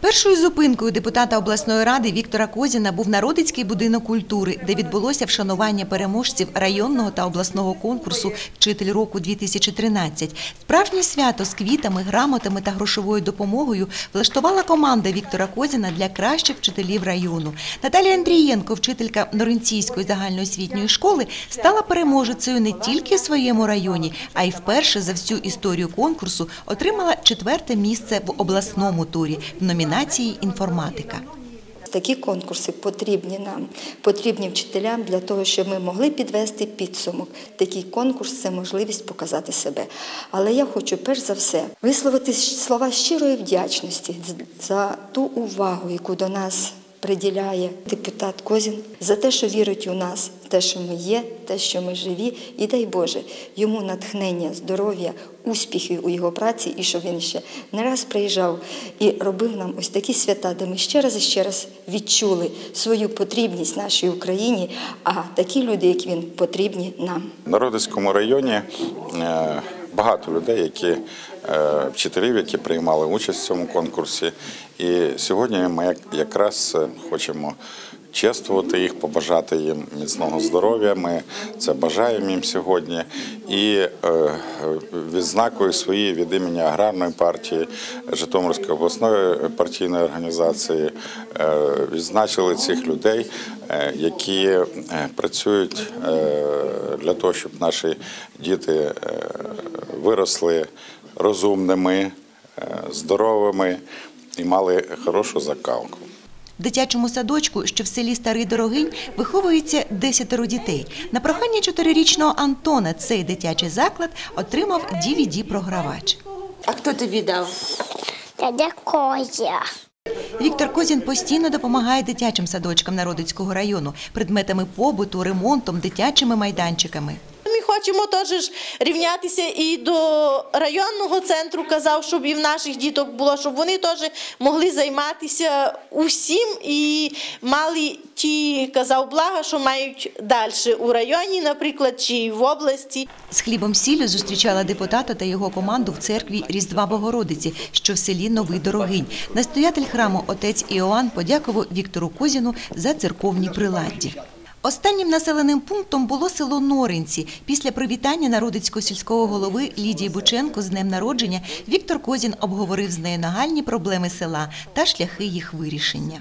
Першою зупинкою депутата обласної ради Віктора Козіна був Народицький будинок культури, де відбулося вшанування переможців районного та обласного конкурсу Вчитель року 2013 Справжнє свято з квітами, грамотами та грошовою допомогою влаштувала команда Віктора Козіна для кращих вчителів району. Наталія Андрієнко, вчителька Норинційської загальноосвітньої школи, стала переможецею не тільки в своєму районі, а й вперше за всю історію конкурсу отримала четверте місце в обласному турі в номінації інформатика. Такі конкурси потрібні нам, потрібні вчителям для того, щоб ми могли підвести підсумок. Такий конкурс це можливість показати себе. Але я хочу перш за все висловити слова щирої вдячності за ту увагу, яку до нас приділяє депутат Козін, за те, що вірить у нас, те, що ми є, те, що ми живі, і дай Боже йому натхнення, здоров'я, успіхів у його праці, і щоб він ще не раз приїжджав і робив нам ось такі свята, де ми ще раз і ще раз відчули свою потрібність нашій Україні, а такі люди, як він, потрібні нам. В Народицькому районі е, багато людей, які е, вчителів, які приймали участь в цьому конкурсі. І сьогодні ми якраз е, хочемо чествувати їх, побажати їм міцного здоров'я. Ми це бажаємо їм сьогодні. І е, відзнакою своєї від імені аграрної партії Житомирської обласної партійної організації відзначили цих людей, які працюють для того, щоб наші діти виросли розумними, е, здоровими і мали хорошу закалку. В дитячому садочку, що в селі Старий Дорогинь, виховується десятеро дітей. На прохання чотирирічного Антона цей дитячий заклад отримав DVD-програвач. А хто тобі дав? Дядя Козя. Віктор Козін постійно допомагає дитячим садочкам Народицького району предметами побуту, ремонтом, дитячими майданчиками. Хочемо теж рівнятися і до районного центру, казав, щоб і в наших діток було, щоб вони теж могли займатися усім і мали ті, казав, блага, що мають далі у районі, наприклад, чи в області. З хлібом сіллю зустрічала депутата та його команду в церкві Різдва Богородиці, що в селі Новий Дорогинь. Настоятель храму отець Іоанн подякував Віктору Козіну за церковні приладдя. Останнім населеним пунктом було село Норинці. Після привітання народицького сільського голови Лідії Бученко з днем народження Віктор Козін обговорив з нею нагальні проблеми села та шляхи їх вирішення.